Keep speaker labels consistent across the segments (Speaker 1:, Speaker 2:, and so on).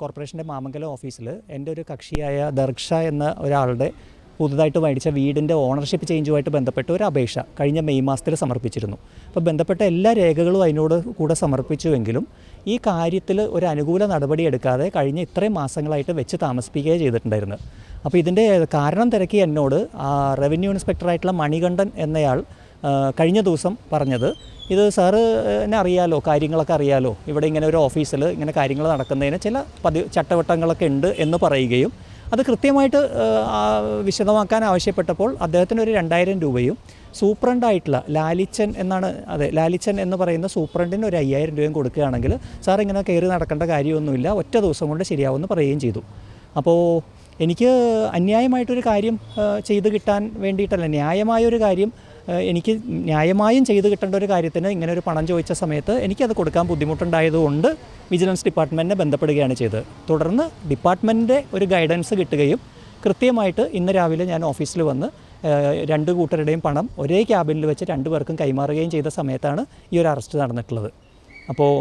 Speaker 1: കോർപ്പറേഷന്റെ മാമംഗലം ഓഫീസിൽ എന്റെ ഒരു കക്ഷിയായ ദർക്ഷ എന്ന ഒരാളുടെ പുതുതായിട്ട് മേടിച്ച വീടിന്റെ ഓണർഷിപ്പ് ചേഞ്ചുമായിട്ട് ബന്ധപ്പെട്ട് ഒരു അപേക്ഷ കഴിഞ്ഞ മെയ് മാസത്തിൽ സമർപ്പിച്ചിരുന്നു. അപ്പോൾ ബന്ധപ്പെട്ട എല്ലാ രേഖകളും അതിനോട് കൂടെ സമർപ്പിച്ചുവെങ്കിലും ഈ കാര്യത്തിൽ ഒരു അനുകൂല നടപടി എടുക്കാതെ കഴിഞ്ഞ ഇത്രയും മാസങ്ങളായിട്ട് വെച്ച് താമസിപ്പിക്കുകയാണ് ചെയ്തിട്ടുണ്ടായിരുന്നത്. അപ്പോൾ ഇതിന്റെ കാരണം തിരക്കി എന്നോട് ആ റവന്യൂ ഇൻസ്പെക്ടറായിട്ടുള്ള മണികണ്ഠൻ എന്നയാൾ കഴിഞ്ഞ ദിവസം പറഞ്ഞത്. ഇത് സാറ് എന്നെ അറിയാലോ കാര്യങ്ങളൊക്കെ അറിയാലോ. ഇവിടെ ഇങ്ങനെ ഒരു ഓഫീസിൽ ഇങ്ങനെ കാര്യങ്ങൾ നടക്കുന്നതിന് ചില പതി ചട്ടവട്ടങ്ങളൊക്കെ ഉണ്ട് എന്ന് പറയുകയും അത് കൃത്യമായിട്ട് വിശദമാക്കാൻ ആവശ്യപ്പെട്ടപ്പോൾ അദ്ദേഹത്തിന് ഒരു രണ്ടായിരം രൂപയും സൂപ്രണ്ടായിട്ടുള്ള ലാലിച്ചൻ എന്നാണ് അതെ ലാലിച്ചൻ എന്ന് പറയുന്ന സൂപ്രണ്ടിന് ഒരു അയ്യായിരം രൂപയും കൊടുക്കുകയാണെങ്കിൽ സാർ ഇങ്ങനെ കയറി നടക്കേണ്ട കാര്യമൊന്നുമില്ല. ഒറ്റ ദിവസം കൊണ്ട് ശരിയാവുമെന്ന് പറയുകയും ചെയ്തു. അപ്പോൾ എനിക്ക് അന്യായമായിട്ടൊരു കാര്യം ചെയ്തു കിട്ടാൻ വേണ്ടിയിട്ടല്ല ന്യായമായൊരു കാര്യം എനിക്ക് ന്യായമായും ചെയ്ത് കിട്ടേണ്ട ഒരു കാര്യത്തിന് ഇങ്ങനെ ഒരു പണം ചോദിച്ച സമയത്ത് എനിക്കത് കൊടുക്കാൻ ബുദ്ധിമുട്ടുണ്ടായതുകൊണ്ട് വിജിലൻസ് ഡിപ്പാർട്ട്മെന്റിനെ ബന്ധപ്പെടുകയാണ് ചെയ്തത്. തുടർന്ന് ഡിപ്പാർട്ട്മെന്റിന്റെ ഒരു ഗൈഡൻസ് കിട്ടുകയും കൃത്യമായിട്ട് ഇന്ന് രാവിലെ ഞാൻ ഓഫീസിൽ വന്ന് രണ്ട് കൂട്ടരുടെയും പണം ഒരേ ക്യാബിനിൽ വെച്ച് രണ്ടു പേർക്കും കൈമാറുകയും ചെയ്ത സമയത്താണ് ഈ ഒരു അറസ്റ്റ് നടന്നിട്ടുള്ളത്. അപ്പോൾ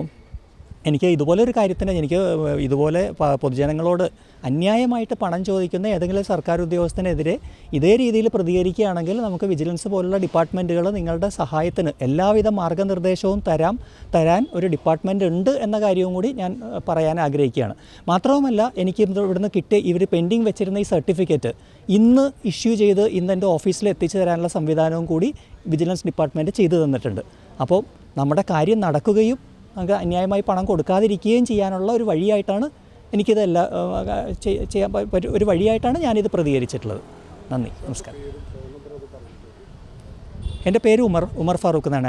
Speaker 1: എനിക്ക് ഇതുപോലെ ഒരു കാര്യത്തിന് എനിക്ക് ഇതുപോലെ പൊതുജനങ്ങളോട് അന്യായമായിട്ട് പണം ചോദിക്കുന്ന ഏതെങ്കിലും സർക്കാർ ഉദ്യോഗസ്ഥനെതിരെ ഇതേ രീതിയിൽ പ്രതികരിക്കുകയാണെങ്കിൽ നമുക്ക് വിജിലൻസ് പോലുള്ള ഡിപ്പാർട്ട്മെന്റുകൾ നിങ്ങളുടെ സഹായത്തിന് എല്ലാവിധ മാർഗനിർദ്ദേശവും തരാം തരാൻ ഒരു ഡിപ്പാർട്ട്മെന്റ് ഉണ്ട് എന്ന കാര്യവും കൂടി ഞാൻ പറയാൻ ആഗ്രഹിക്കുകയാണ്. മാത്രവുമല്ല എനിക്ക് ഇവിടുന്ന് കിട്ടിയ ഇവർ പെൻഡിങ് വെച്ചിരുന്ന ഈ സർട്ടിഫിക്കറ്റ് ഇന്ന് ഇഷ്യൂ ചെയ്ത് ഇന്ന് എന്റെ ഓഫീസിൽ എത്തിച്ചു തരാനുള്ള സംവിധാനവും കൂടി വിജിലൻസ് ഡിപ്പാർട്ട്മെന്റ് ചെയ്തു തന്നിട്ടുണ്ട്. അപ്പോൾ നമ്മുടെ കാര്യം നടക്കുകയും നമുക്ക് അന്യായമായി പണം കൊടുക്കാതിരിക്കുകയും ചെയ്യാനുള്ള ഒരു വഴിയായിട്ടാണ് എനിക്കിതെല്ലാം ചെയ്യാൻ പ- പറ്റ- ഒരു വഴിയായിട്ടാണ് ഞാനിത് പ്രതികരിച്ചിട്ടുള്ളത്. നന്ദി. നമസ്കാരം. എന്റെ പേര് ഉമർ ഉമർ ഫാറൂഖ് എന്നാണ്.